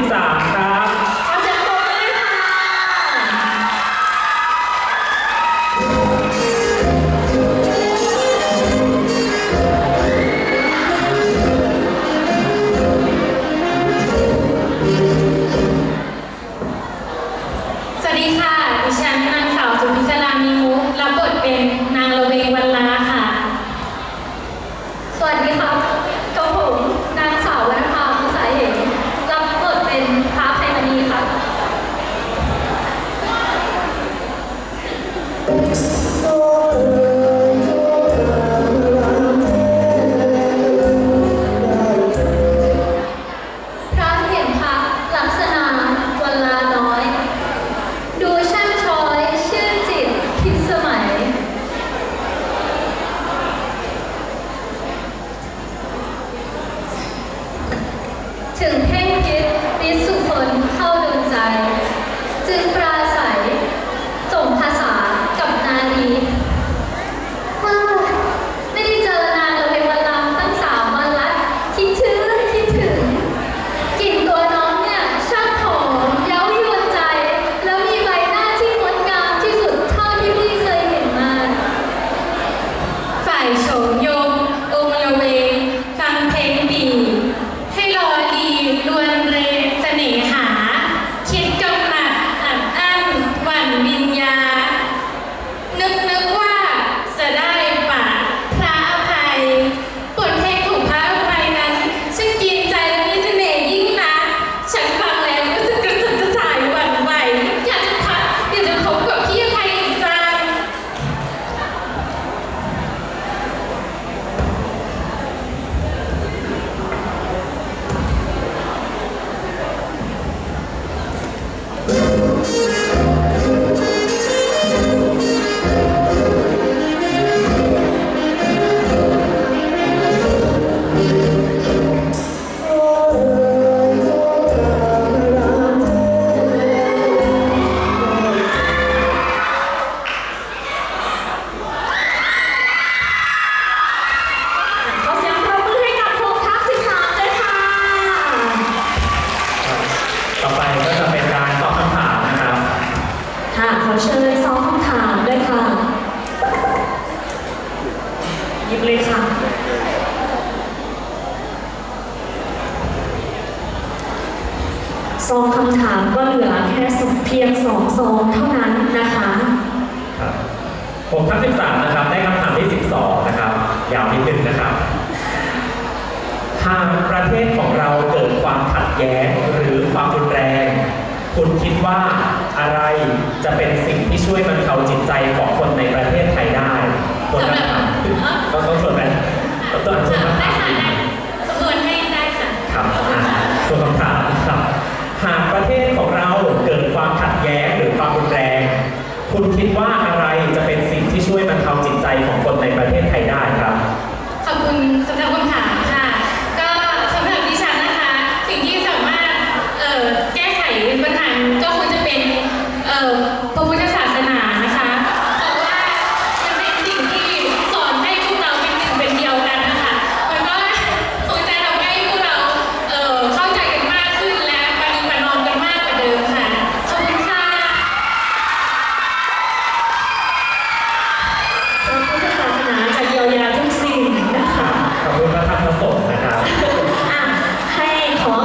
13ครับ พิษวิสุคนเข้าโดวงใจ จึงปราศัยส่งภาษากับนารีว้าวไม่ได้เจอนานเลยวันลำตั้งสามวันละคิดถึงคิดถึงกลิ่นตัวน้องเนี่ยช่างหอมเย้ายวนใจ แล้วมีใบหน้าที่งดงามที่สุดเท่าที่พี่เคยเห็นมา ฝ่ายโฉมยมองค์ละเวงฟังเพลงดีให้รอดีลวนเร เชิญซองคำถามด้วยค่ะหยิบเลยค่ะ ซองคำถามก็เหลือแค่สองเพียงสองซองเท่านั้นนะคะ ครับผมทั้ง13 นะครับ ได้คำถามที่ 12 นะครับ ยาวนิดนึงนะครับ หากประเทศของเราเกิดความขัดแย้งหรือความรุนแรง คุณคิดว่า อะไรจะเป็นสิ่งที่ช่วยบรรเทาจิตใจของคนในประเทศไทยได้ตัวคำถามก็ต้องชวนกันต้องอ่านชวนคำถามอีกสำนวนให้ได้ค่ะครับอะตัวคำถามครับหากประเทศของเราเกิดความขัดแย้งหรือความรุนแรง คุณคิดว่า พระพุทธศาสนานะคะเพรว่ามันเป็นสิ่งที่สอนให้พวกเราเป็นหนึ่งเป็นเดียวกันนะคะมันก็คงจทำให้พวกเราเข้าใจกันมากขึ้นและปฏิบัตินอมกันมากกว่าเดิมค่ะขอบคุณค่ะพระพุทธศาสนาเยียวยาทุกสิ่งนะคะ ขอบคุณพระธรรมพระสงฆ์นรับ อะให้ขอ